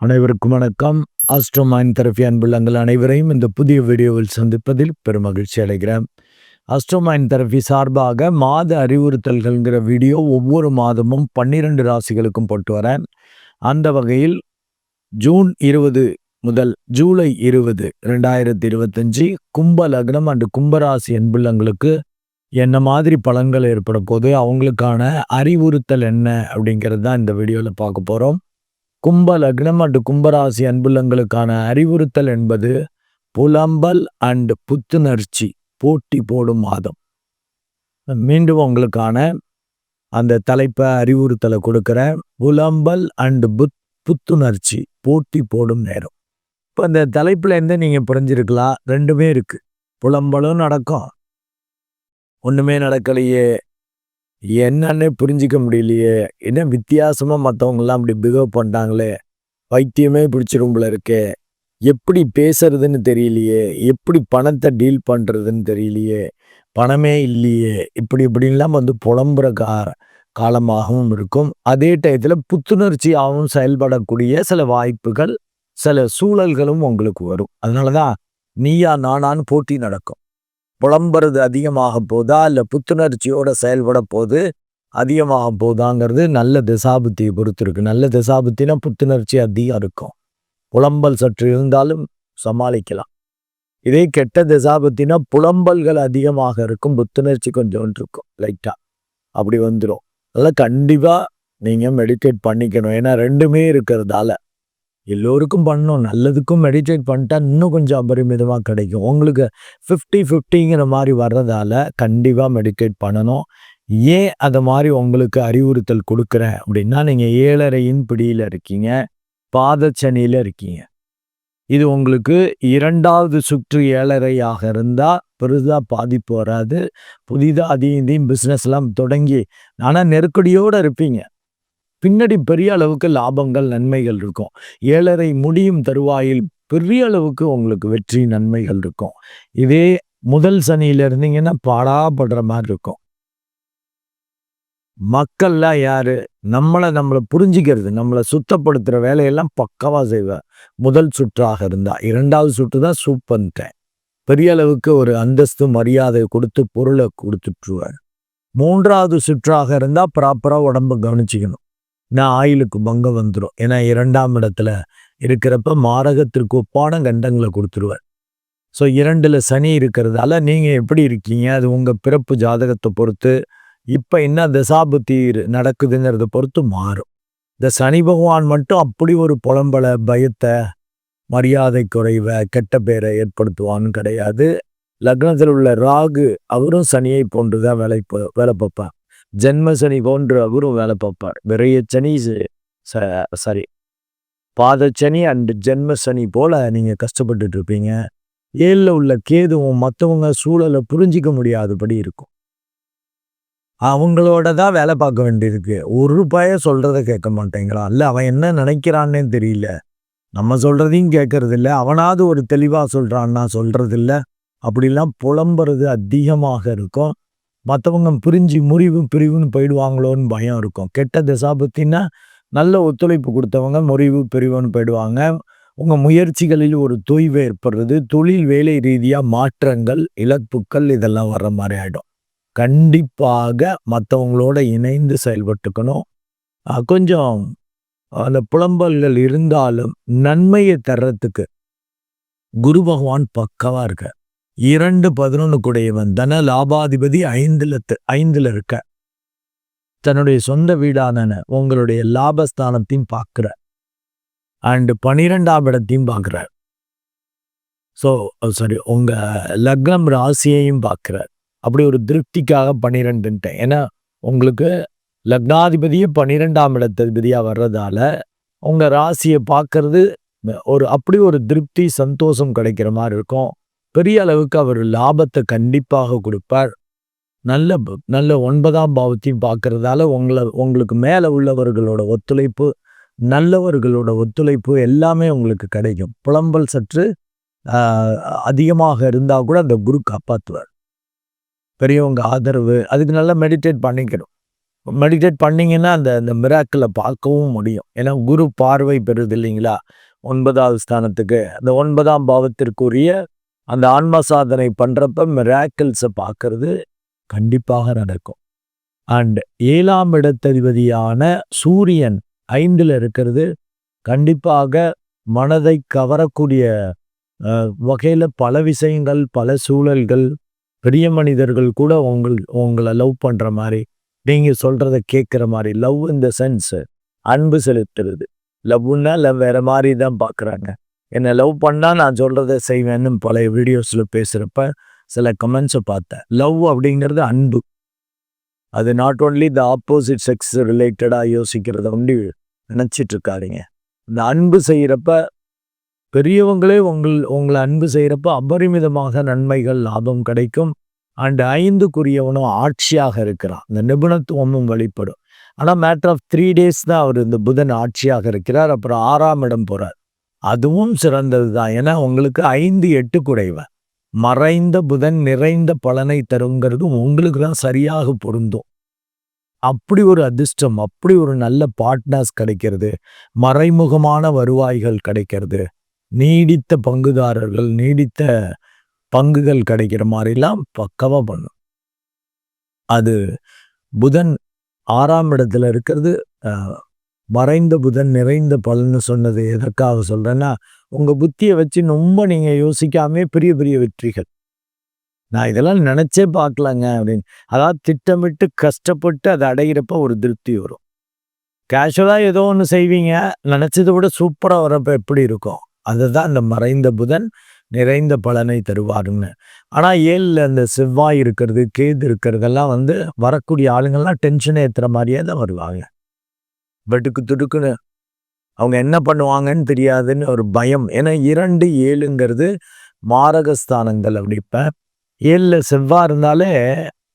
அனைவருக்கும் வணக்கம். ஆஸ்ட்ரோமைன் தெரப்பி அன்புள்ளங்கள் அனைவரையும் இந்த புதிய வீடியோவில் சந்திப்பதில் பெரும் மகிழ்ச்சி அடைகிறேன் ஆஸ்ட்ரோமைன் தெரபி சார்பாக மாத அறிவுறுத்தல்கள்ங்கிற வீடியோ ஒவ்வொரு மாதமும் பன்னிரண்டு ராசிகளுக்கும் போட்டு வரேன். அந்த வகையில் ஜூன் இருபது முதல் ஜூலை இருபது ரெண்டாயிரத்தி இருபத்தஞ்சி கும்ப லக்னம் அண்டு கும்பராசி அன்புள்ளங்களுக்கு என்ன மாதிரி பலன்கள் ஏற்பட போது அவங்களுக்கான அறிவுறுத்தல் என்ன அப்படிங்கிறது தான் இந்த வீடியோவில் பார்க்க போகிறோம் கும்ப லக்னம் அண்டு கும்பராசி அன்புள்ளங்களுக்கான அறிவுறுத்தல் என்பது புலம்பல் அண்டு புத்துணர்ச்சி போட்டி போடும் மாதம். மீண்டும் உங்களுக்கான அந்த தலைப்பை அறிவுறுத்தலை கொடுக்குறேன். புலம்பல் அண்ட் புத் புத்துணர்ச்சி போட்டி போடும் நேரம். இப்போ இந்த தலைப்புலேருந்து நீங்கள் புரிஞ்சிருக்கலாம். ரெண்டுமே இருக்குது புலம்பலும் நடக்கும். ஒன்றுமே நடக்கலையே. என்னன்னு புரிஞ்சிக்க முடியலையே. என்ன வித்தியாசமாக மற்றவங்கெல்லாம் அப்படி பிஹேவ் பண்ணிட்டாங்களே வைத்தியமே பிடிச்சிரும்புல இருக்கே. எப்படி பேசுறதுன்னு தெரியலையே. எப்படி பணத்தை டீல் பண்ணுறதுன்னு தெரியலையே. பணமே இல்லையே. இப்படி இப்படின்லாம் வந்து புலம்புற கா காலமாகவும் இருக்கும். அதே டயத்தில் புத்துணர்ச்சியாகவும் செயல்படக்கூடிய சில வாய்ப்புகள் சில சூழல்களும் உங்களுக்கு வரும். அதனால தான் நீயா நானான்னு போட்டி நடக்கும். புலம்புறது அதிகமாக போதா? இல்லை புத்துணர்ச்சியோட செயல்பட போது அதிகமாக போதாங்கிறது நல்ல திசாபுத்தியை பொறுத்து இருக்கு நல்ல திசாபுத்தினா புத்துணர்ச்சி அதிகம் இருக்கும். புலம்பல் சற்று இருந்தாலும் சமாளிக்கலாம். இதே கெட்ட திசாபத்தினா புலம்பல்கள் அதிகமாக இருக்கும். புத்துணர்ச்சி கொஞ்சம் இருக்கும். லைட்டாக அப்படி வந்துடும் அதெல்லாம் கண்டிப்பாக நீங்கள் மெடிடேட் பண்ணிக்கணும். ஏன்னா ரெண்டுமே இருக்கிறதால. எல்லோருக்கும் பண்ணணும் நல்லதுக்கும் மெடிடேட் பண்ணிட்டா இன்னும் கொஞ்சம் அபரிமிதமாக கிடைக்கும். உங்களுக்கு ஃபிஃப்டி ஃபிஃப்டிங்கிற மாதிரி வர்றதால கண்டிப்பாக மெடிடேட் பண்ணணும். ஏன் அதை மாதிரி உங்களுக்கு அறிவுறுத்தல் கொடுக்குறேன் அப்படின்னா நீங்கள் ஏழரையின் பிடியில் இருக்கீங்க பாதச்சனியில் இருக்கீங்க. இது உங்களுக்கு இரண்டாவது சுற்று ஏழரையாக இருந்தால் பெரிதாக பாதிப்பு வராது. புதிதாக அதையும் இதையும் பிஸ்னஸ்லாம் தொடங்கி ஆனால் நெருக்கடியோடு இருப்பீங்க. பின்னாடி பெரிய அளவுக்கு லாபங்கள் நன்மைகள் இருக்கும். ஏழரை முடியும் தருவாயில் பெரிய அளவுக்கு உங்களுக்கு வெற்றி நன்மைகள் இருக்கும். இதே முதல் சனியில இருந்தீங்கன்னா பாடாப்படுற மாதிரி இருக்கும். மக்கள்லாம் யாரு? நம்மளை நம்மளை புரிஞ்சிக்கிறது நம்மளை சுத்தப்படுத்துகிற வேலையெல்லாம் பக்கவா செய்வேன் முதல் சுற்றாக இருந்தா இரண்டாவது சுற்று தான் சூப்பன்ட்டேன் பெரிய அளவுக்கு ஒரு அந்தஸ்து மரியாதை கொடுத்து பொருளை கொடுத்துட்ருவேன் மூன்றாவது சுற்றாக இருந்தால் ப்ராப்பராக உடம்பு கவனிச்சிக்கணும். நான் ஆயிலுக்கு பங்கம் வந்துடும் ஏன்னா இரண்டாம் இடத்துல இருக்கிறப்ப மாரகத்திற்கு ஒப்பான கண்டங்களை கொடுத்துருவார். ஸோ இரண்டில் சனி இருக்கிறதால நீங்கள் எப்படி இருக்கீங்க? அது உங்கள் பிறப்பு ஜாதகத்தை பொறுத்து. இப்போ என்ன தசாபுத்தி நடக்குதுங்கிறத பொறுத்து மாறும். இந்த சனி பகவான் மட்டும் அப்படி ஒரு புலம்பலை பயத்தை மரியாதை குறைவை கெட்ட பேரை ஏற்படுத்துவான்னு கிடையாது. லக்னத்தில் உள்ள ராகு அவரும் சனியை போன்று தான் வேலை வேலை பார்ப்பார். ஜென்ம சனி போன்று அவரும் வேலை பார்ப்பார். விரைய சனி சாரி பாதச்சனி அண்ட் ஜென்ம சனி போல நீங்கள் கஷ்டப்பட்டுட்டு இருப்பீங்க. ஏழில் உள்ள கேதுவும் மற்றவங்க சூழலை புரிஞ்சிக்க முடியாதபடி இருக்கும். அவங்களோட தான் வேலை பார்க்க வேண்டியிருக்கு. ஒரு பய சொல்கிறத கேட்க மாட்டேங்கிறான் இல்லை அவன் என்ன நினைக்கிறான்னே தெரியல. நம்ம சொல்கிறதையும் கேட்கறது இல்லை அவனாவது ஒரு தெளிவாக சொல்கிறான்னா சொல்கிறது இல்லை அப்படிலாம் புலம்புறது அதிகமாக இருக்கும். மற்றவங்க பிரிஞ்சு முறிவு பிரிவுன்னு போயிடுவாங்களோன்னு பயம் இருக்கும். கெட்ட திசாபத்தின்னா நல்ல ஒத்துழைப்பு கொடுத்தவங்க முறிவு பிரிவுன்னு போயிடுவாங்க. உங்கள் முயற்சிகளில் ஒரு தொய்வு ஏற்படுறது தொழில் வேலை ரீதியாக மாற்றங்கள் இழப்புக்கள் இதெல்லாம் வர்ற மாதிரி ஆகிடும் கண்டிப்பாக மற்றவங்களோட இணைந்து செயல்பட்டுக்கணும். கொஞ்சம் அந்த புலம்பல்கள் இருந்தாலும் நன்மையை தர்றதுக்கு குரு பகவான் பக்கவாக இருக்கார். இரண்டு பதினொன்றுக்குடையவன் தன லாபாதிபதி ஐந்துல ஐந்துல இருக்க. தன்னுடைய சொந்த வீடான உங்களுடைய லாபஸ்தானத்தையும் பார்க்குற. அண்டு பனிரெண்டாம் இடத்தையும் பார்க்குறார் ஸோ சாரி oh, உங்கள் லக்னம் ராசியையும் பார்க்குறார் அப்படி ஒரு திருப்திக்காக பன்னிரெண்டுன்ட்டேன் ஏன்னா உங்களுக்கு லக்னாதிபதியே பன்னிரெண்டாம் இடத்ததிபதியாக வர்றதால உங்கள் ராசியை பார்க்கறது ஒரு அப்படி ஒரு திருப்தி சந்தோஷம் கிடைக்கிற மாதிரி இருக்கும். பெரிய அளவுக்கு அவர் லாபத்தை கண்டிப்பாக கொடுப்பார். நல்ல நல்ல ஒன்பதாம் பாவத்தையும் பார்க்கறதால உங்களை உங்களுக்கு மேலே உள்ளவர்களோட ஒத்துழைப்பு நல்லவர்களோட ஒத்துழைப்பு எல்லாமே உங்களுக்கு கிடைக்கும். புலம்பல் சற்று அதிகமாக இருந்தால் கூட அந்த குரு காப்பாற்றுவார் பெரியவங்க ஆதரவு அதுக்கு நல்லா மெடிடேட் பண்ணிக்கணும். மெடிடேட் பண்ணிங்கன்னா அந்த அந்த மிராக்களை பார்க்கவும் முடியும். ஏன்னா குரு பார்வை பெறுது இல்லைங்களா? ஒன்பதாவது ஸ்தானத்துக்கு. அந்த ஒன்பதாம் பாவத்திற்குரிய அந்த ஆன்ம சாதனை பண்ணுறப்ப மிராக்கிள்ஸை பார்க்கறது கண்டிப்பாக நடக்கும். அண்ட் ஏழாம் இடத்ததிபதியான சூரியன் ஐந்தில் இருக்கிறது. கண்டிப்பாக மனதை கவரக்கூடிய வகையில் பல விஷயங்கள் பல சூழல்கள் பெரிய மனிதர்கள் கூட உங்கள் உங்களை லவ் பண்ணுற மாதிரி நீங்கள் சொல்கிறத கேட்குற மாதிரி லவ் இந்த சென்ஸ் அன்பு செலுத்துறது. லவ்னா லவ் வேற மாதிரி தான் பார்க்குறாங்க. என்னை லவ் பண்ணால் நான் சொல்கிறத செய்வேன்னு பழைய வீடியோஸில் பேசுகிறப்ப சில கமெண்ட்ஸை பார்த்தேன். லவ் அப்படிங்கிறது அன்பு. அது not only the opposite sex ரிலேட்டடாக யோசிக்கிறத வந்து நினச்சிட்டு இருக்காருங்க இந்த அன்பு செய்கிறப்ப பெரியவங்களே உங்கள் உங்களை அன்பு செய்கிறப்ப அபரிமிதமாக நன்மைகள் லாபம் கிடைக்கும். அண்ட் ஐந்துக்குரியவனும் ஆட்சியாக இருக்கிறான். இந்த நிபுணத்துவமும் வெளிப்படும். ஆனால் மேட்டர் ஆஃப் த்ரீ டேஸ் தான் அவர் இந்த புதன் ஆட்சியாக இருக்கிறார். அப்புறம் ஆறாம் இடம் போகிறார் அதுவும் சிறந்தது தான். ஏன்னா உங்களுக்கு ஐந்து எட்டு குறைவன் மறைந்த புதன் நிறைந்த பலனை தருங்கிறது உங்களுக்கு தான் சரியாக பொருந்தும். அப்படி ஒரு அதிர்ஷ்டம் அப்படி ஒரு நல்ல பார்ட்னர்ஸ் கிடைக்கிறது. மறைமுகமான வருவாய்கள் கிடைக்கிறது. நீடித்த பங்குதாரர்கள் நீடித்த பங்குகள் கிடைக்கிற மாதிரிலாம் பக்கமாக பண்ணும். அது புதன் ஆறாம் இடத்துல இருக்கிறது மறைந்த புதன் நிறைந்த பலன்னு சொன்னது எதற்காக சொல்கிறேன்னா உங்கள் புத்தியை வச்சு ரொம்ப நீங்கள் யோசிக்காமே பெரிய பெரிய வெற்றிகள். நான் இதெல்லாம் நினச்சே பார்க்கலங்க அப்படின்னு. அதாவது திட்டமிட்டு கஷ்டப்பட்டு அதை அடைகிறப்ப ஒரு திருப்தி வரும். கேஷுவலாக ஏதோ ஒன்று செய்வீங்க நினச்சதை விட சூப்பராக வரப்போ எப்படி இருக்கும்? அதுதான் இந்த மறைந்த புதன் நிறைந்த பலனை தருவாருன்னு. ஆனால் ஏழில் அந்த செவ்வாய் இருக்கிறது கேது இருக்கிறதெல்லாம் வந்து வரக்கூடிய ஆளுங்கள்லாம் டென்ஷனை ஏற்றுற மாதிரியே தான் வருவாங்க. வெட்டுக்கு துடுக்குன்னு. அவங்க என்ன பண்ணுவாங்கன்னு தெரியாதுன்னு ஒரு பயம். ஏன்னா இரண்டு ஏழுங்கிறது மாரகஸ்தானங்கள் அப்படி இப்போ. ஏழில் செவ்வாய் இருந்தாலே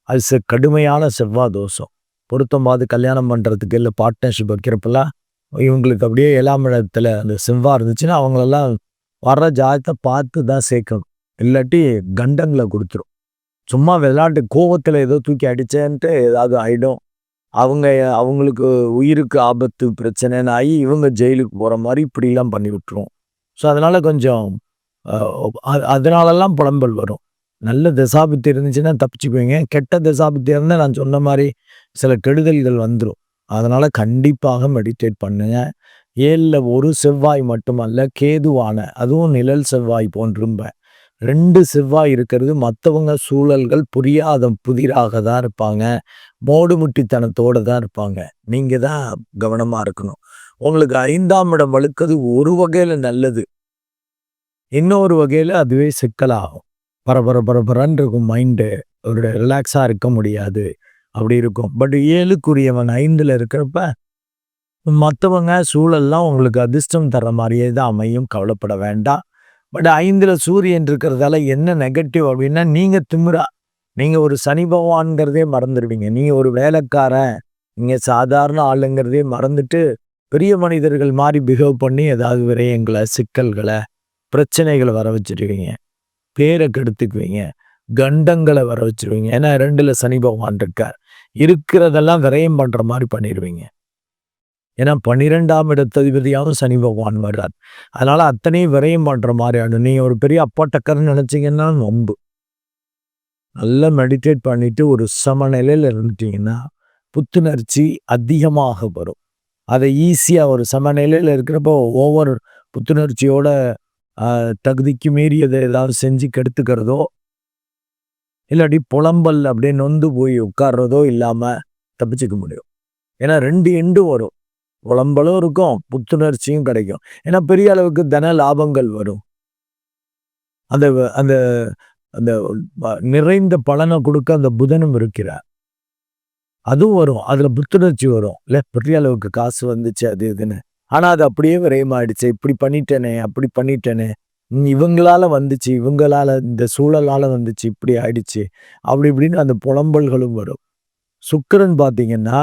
அது கடுமையான செவ்வாய் தோஷம். பொருத்தம் பார்த்து கல்யாணம் பண்ணுறதுக்கு இல்லை பார்ட்னர்ஷிப் வைக்கிறப்பெல்லாம் இவங்களுக்கு அப்படியே ஏழாம் இடத்துல அந்த செவ்வாய் இருந்துச்சுன்னா அவங்களெல்லாம் வர்ற ஜாதத்தை பார்த்து தான் சேர்க்கணும். இல்லாட்டி கண்டங்களை கொடுத்துரும். சும்மா விளையாட்டு கோவத்தில் ஏதோ தூக்கி அடித்தேன்ட்டு ஏதாவது ஆகிடும் அவங்க அவங்களுக்கு உயிருக்கு ஆபத்து பிரச்சனைன்னு ஆகி இவங்க ஜெயிலுக்கு போகிற மாதிரி இப்படிலாம் பண்ணி விட்டுரும். ஸோ அதனால் கொஞ்சம் அதனாலலாம் புலம்பல் வரும். நல்ல தசாபுத்தி இருந்துச்சுன்னா தப்பிச்சுக்குவீங்க. கெட்ட தசாபுத்தி இருந்தால் நான் சொன்ன மாதிரி சில கெடுதல்கள் வந்துடும் அதனால் கண்டிப்பாக மெடிடேட் பண்ணுங்க. ஏழில் ஒரு செவ்வாய் மட்டுமல்ல கேதுவான அதுவும் நிழல் செவ்வாய் போன்றும்ப. ரெண்டு செவ்வாய் இருக்கிறது. மற்றவங்க சூழல்கள் புரியாத புதிராக தான் இருப்பாங்க. மோடுமுட்டித்தனத்தோடு தான் இருப்பாங்க. நீங்கள் தான் கவனமாக இருக்கணும். உங்களுக்கு ஐந்தாம் இடம் வழுக்கிறது ஒரு வகையில் நல்லது. இன்னொரு வகையில் அதுவே சிக்கலாகும். பரபர பரபரன்னு இருக்கும் மைண்டு ஒரு ரிலாக்ஸாக இருக்க முடியாது. அப்படி இருக்கும். பட் ஏழுக்குரியவன் ஐந்தில் இருக்கிறப்ப மற்றவங்க சூழல்லாம் உங்களுக்கு அதிர்ஷ்டம் தர மாதிரியே தான் அமையும். கவலைப்பட வேண்டாம். பட் ஐந்தில் சூரியன் இருக்கிறதால என்ன நெகட்டிவ் அப்படின்னா நீங்கள் திமிரா. நீங்கள் ஒரு சனி பகவான்ங்கிறதே மறந்துடுவீங்க. நீங்கள் ஒரு வேலைக்காரன். நீங்கள் சாதாரண ஆளுங்கிறதே மறந்துட்டு பெரிய மனிதர்கள் மாதிரி பிஹேவ் பண்ணி ஏதாவது விரயங்களை சிக்கல்களை பிரச்சனைகளை வர வச்சுருவீங்க. பேரை கெடுத்துக்குவீங்க. கண்டங்களை வர வச்சுருவீங்க. ஏன்னா ரெண்டில் சனி பகவான் இருக்கார். இருக்கிறதெல்லாம் விரயம் பண்ணுற மாதிரி பண்ணிடுவீங்க. ஏன்னா பன்னிரெண்டாம் இடத்ததிபதியாகவும் சனி பகவான் வர்றார். அதனால் அத்தனையும் விரயம் பண்ணுற மாதிரி ஆடும் நீங்கள் ஒரு பெரிய அப்பா டக்கர்னு நினச்சிங்கன்னா நொம்பு. நல்லா மெடிடேட் பண்ணிவிட்டு ஒரு சமநிலையில் இருந்துட்டீங்கன்னா புத்துணர்ச்சி அதிகமாக வரும். அதை ஈஸியாக ஒரு சமநிலையில் இருக்கிறப்போ ஓவர் புத்துணர்ச்சியோட தகுதிக்கு மீறி அதை ஏதாவது செஞ்சு கெடுத்துக்கிறதோ இல்லாட்டி புலம்பல் அப்படியே நொந்து போய் உட்கார்றதோ இல்லாமல் தப்பிச்சுக்க முடியும். ஏன்னா ரெண்டு எண்டு வரும். புலம்பலும் இருக்கும் புத்துணர்ச்சியும் கிடைக்கும். ஏன்னா பெரிய அளவுக்கு தன லாபங்கள் வரும். அந்த அந்த அந்த நிறைந்த பலனை கொடுக்க அந்த புதனும் இருக்கிறார். அதுவும் வரும். அதுல புத்துணர்ச்சி வரும். இல்லை பெரிய அளவுக்கு காசு வந்துச்சு அது இதுன்னு. ஆனா அது அப்படியே விரயமாயிடுச்சு. இப்படி பண்ணிட்டேனே அப்படி பண்ணிட்டேனே. இவங்களால வந்துச்சு இவங்களால இந்த சூழலால வந்துச்சு இப்படி ஆயிடுச்சு. அப்படி இப்படின்னு அந்த புலம்பல்களும் வரும். சுக்கரன் பார்த்தீங்கன்னா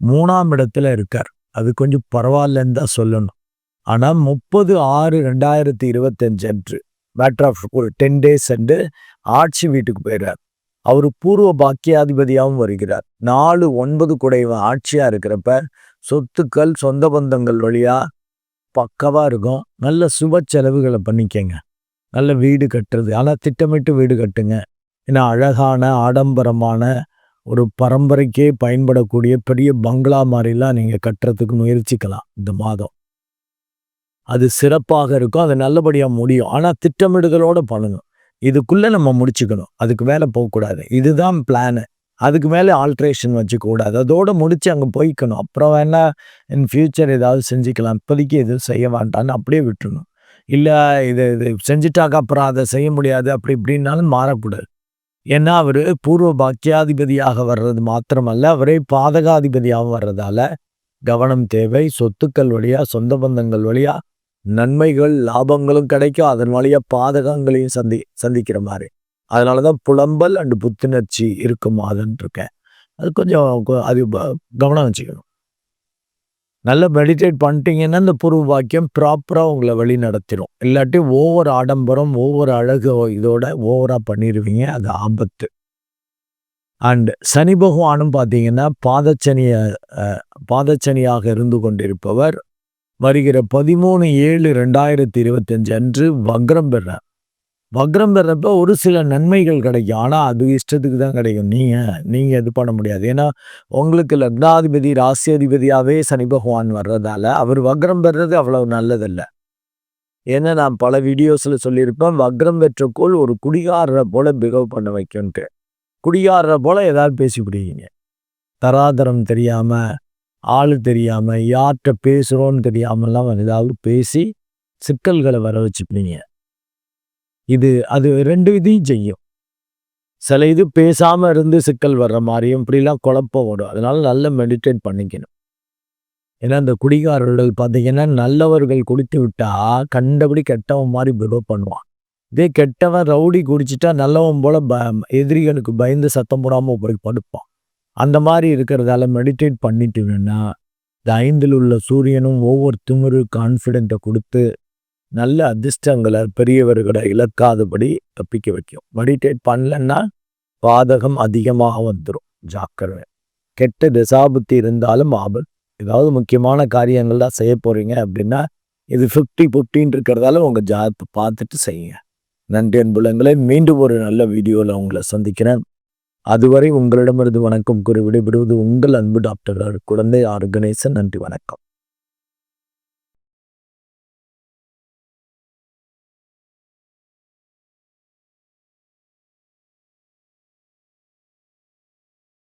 மூணாம் இடத்துல இருக்கார். அது கொஞ்சம் பரவாயில்லன்னு தான் சொல்லணும். ஆனால் முப்பது ஆறு ரெண்டாயிரத்தி இருபத்தஞ்சு அன்று மேட்ரு ஆஃப் ஒரு டென் டேஸ் அண்டு ஆட்சி வீட்டுக்கு போயிடுறார் அவர் பூர்வ பாக்கியாதிபதியாகவும் வருகிறார். நாலு ஒன்பது குடைவன் ஆட்சியாக இருக்கிறப்ப சொத்துக்கள் சொந்த பந்தங்கள் வழியாக பக்கவாக இருக்கும். நல்ல சுப செலவுகளை பண்ணிக்கங்க. நல்ல வீடு கட்டுறது. ஆனால் திட்டமிட்டு வீடு கட்டுங்க. ஏன்னா அழகான ஆடம்பரமான ஒரு பரம்பரைக்கே பயன்படக்கூடிய பெரிய பங்களா மாதிரிலாம் நீங்கள் கட்டுறதுக்கு முயற்சிக்கலாம் இந்த மாதம். அது சிறப்பாக இருக்கும் அது நல்லபடியாக முடியும். ஆனால் திட்டமிடுதலோடு பண்ணணும். இதுக்குள்ளே நம்ம முடிச்சுக்கணும். அதுக்கு மேலே போகக்கூடாது. இதுதான் பிளானு அதுக்கு மேலே ஆல்ட்ரேஷன் வச்சுக்கூடாது அதோடு முடித்து அங்கே போய்க்கணும். அப்புறம் வேணா இன் ஃப்யூச்சர் ஏதாவது செஞ்சுக்கலாம். இப்போதைக்கு எதுவும் செய்ய வேண்டான்னு அப்படியே விட்டுணும் இல்லை இது இது செஞ்சிட்டாக்க அப்புறம் அதை செய்ய முடியாது. அப்படி இப்படின்னாலும் மாறக்கூடாது. ஏன்னா அவர் பூர்வ பாக்கியாதிபதியாக வர்றது மாத்திரமல்ல அவரே பாதகாதிபதியாகவும் வர்றதால கவனம் தேவை சொத்துக்கள் வழியா சொந்த பந்தங்கள் வழியா நன்மைகள் லாபங்களும் கிடைக்கும். அதன் வழியாக பாதகங்களையும் சந்தி சந்திக்கிற மாதிரி. அதனால தான் புலம்பல் அண்டு புத்துணர்ச்சி இருக்கும் இருக்கேன். அது கொஞ்சம் அது கவனம் வச்சுக்கணும். நல்லா மெடிடேட் பண்ணிட்டீங்கன்னா இந்த பூர்வ வாக்கியம் ப்ராப்பராக உங்களை வழி நடத்திடும் இல்லாட்டி ஒவ்வொரு ஆடம்பரம் ஒவ்வொரு அழகு இதோட ஓவராக பண்ணிடுவீங்க அது ஆபத்து. அண்ட் சனி பகவானும் பார்த்தீங்கன்னா பாதச்சனிய பாதச்சனியாக இருந்து கொண்டிருப்பவர். வருகிற பதிமூணு ஏழு ரெண்டாயிரத்தி இருபத்தஞ்சு அன்று வக்ரம் பெறார். வக்ரம் பெறப்ப ஒரு சில நன்மைகள் கிடைக்கும். ஆனால் அது இஷ்டத்துக்கு தான் கிடைக்கும். நீங்கள் நீங்கள் இது பண்ண முடியாது. ஏன்னா உங்களுக்கு லக்னாதிபதி ராசியாதிபதியாகவே சனி பகவான் வர்றதால அவர் வக்ரம் பெறது அவ்வளவு நல்லதில்லை. ஏன்னா நான் பல வீடியோஸில் சொல்லியிருப்பேன் வக்ரம் பெற்றக்கோள் ஒரு குடிகாரரை போல பிகவ் பண்ண வைக்கும்ட்டு. குடிகாரரை போல ஏதாவது பேசி பிடிக்கிங்க தராதரம் தெரியாமல் ஆள் தெரியாமல் யார்கிட்ட பேசுகிறோன்னு தெரியாமலாம் ஏதாவது பேசி சிக்கல்களை வர வச்சுப்பீங்க. இது அது ரெண்டு இதையும் செய்யும். சில இது பேசாமல் இருந்து சிக்கல் வர்ற மாதிரியும் இப்படிலாம் குழப்பம் வரும் அதனால நல்லா மெடிடேட் பண்ணிக்கணும். ஏன்னா இந்த குடிகாரர்கள் பார்த்தீங்கன்னா நல்லவர்கள் குடித்து விட்டா கண்டபடி கெட்டவன் மாதிரி பிஹேவ் பண்ணுவான். இதே கெட்டவன் ரவுடி குடிச்சிட்டா நல்லவன் போல் ப எதிரிகளுக்கு பயந்து சத்தம் போடாமல் போய் படுப்பான். அந்த மாதிரி இருக்கிறதால மெடிடேட் பண்ணிட்டீங்கன்னா இந்த ஐந்தில் உள்ள சூரியனும் ஒவ்வொரு திமிரு கான்ஃபிடென்ட்டை கொடுத்து நல்ல அதிர்ஷ்டங்களை பெரியவர்களை இழக்காதபடி தப்பிக்க வைக்கும். மெடிடேட் பண்ணலன்னா பாதகம் அதிகமாக வந்துடும் ஜாக்கிரதை. கெட்ட திசாபுத்தி இருந்தாலும் ஆபத் ஏதாவது முக்கியமான காரியங்கள் தான் செய்ய போகிறீங்க அப்படின்னா இது ஃபிஃப்டி ஃபிஃப்டின் இருக்கிறதால உங்கள் ஜாத்தை பார்த்துட்டு செய்யுங்க. நன்றி அன்புலங்களை மீண்டும் ஒரு நல்ல வீடியோவில் உங்களை சந்திக்கிறேன். அதுவரை உங்களிடமிருந்து வணக்கம் கூறி விடைபெறுவது உங்கள் அன்பு டாக்டர் குழந்தை ஆர்கனைசன் நன்றி வணக்கம்.